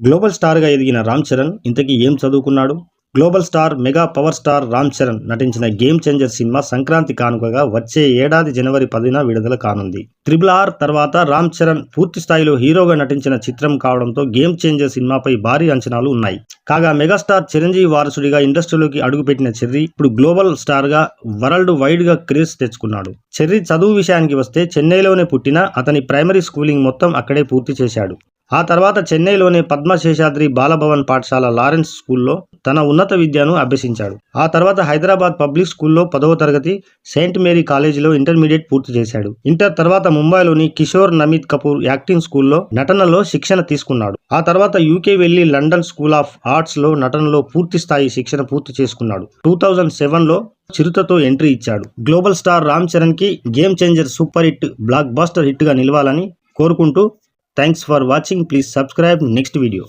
Global స్టార్గా ఎదిగిన రామ్ చరణ్ ఇంతకీ ఏం చదువుకున్నాడు? Global star mega power star Ram Charan నటించిన గేమ్ చేంజర్ సినిమా సంక్రాంతి కానుకగా వచ్చే ఏడాది జనవరి పదిన విడుదల కానుంది. త్రిబుల్ ఆర్ తర్వాత రామ్ చరణ్ పూర్తి స్థాయిలో హీరోగా నటించిన చిత్రం కావడంతో గేమ్ చేంజర్ సినిమాపై భారీ అంచనాలు ఉన్నాయి. కాగా మెగాస్టార్ చిరంజీవి వారసుడిగా ఇండస్ట్రీలోకి అడుగుపెట్టిన చెర్రీ ఇప్పుడు గ్లోబల్ స్టార్గా వరల్డ్ వైడ్గా క్రేజ్ తెచ్చుకున్నాడు. చెర్రీ చదువు విషయానికి వస్తే చెన్నైలోనే పుట్టిన అతని ప్రైమరీ స్కూలింగ్ మొత్తం అక్కడే పూర్తి చేశాడు. ఆ తర్వాత చెన్నైలోని పద్మశేషాద్రి బాలభవన్ పాఠశాల లారెన్స్ స్కూల్లో తన ఉన్నత విద్యను అభ్యసించాడు. ఆ తర్వాత హైదరాబాద్ పబ్లిక్ స్కూల్లో పదవ తరగతి సెయింట్ మేరీ కాలేజీలో ఇంటర్మీడియట్ పూర్తి చేశాడు. ఇంటర్ తర్వాత ముంబైలోని కిషోర్ నమిత్ కపూర్ యాక్టింగ్ స్కూల్లో నటనలో శిక్షణ తీసుకున్నాడు. ఆ తర్వాత యూకే వెళ్ళి లండన్ స్కూల్ ఆఫ్ ఆర్ట్స్లో నటనలో పూర్తి స్థాయి శిక్షణ పూర్తి చేసుకున్నాడు. టూ థౌజండ్ సెవెన్లో చిరుతతో ఎంట్రీ ఇచ్చాడు. Global star Ram చరణ్కి game changer super hit blockbuster హిట్గా నిలవాలని కోరుకుంటూ Thanks for watching. Please subscribe next video.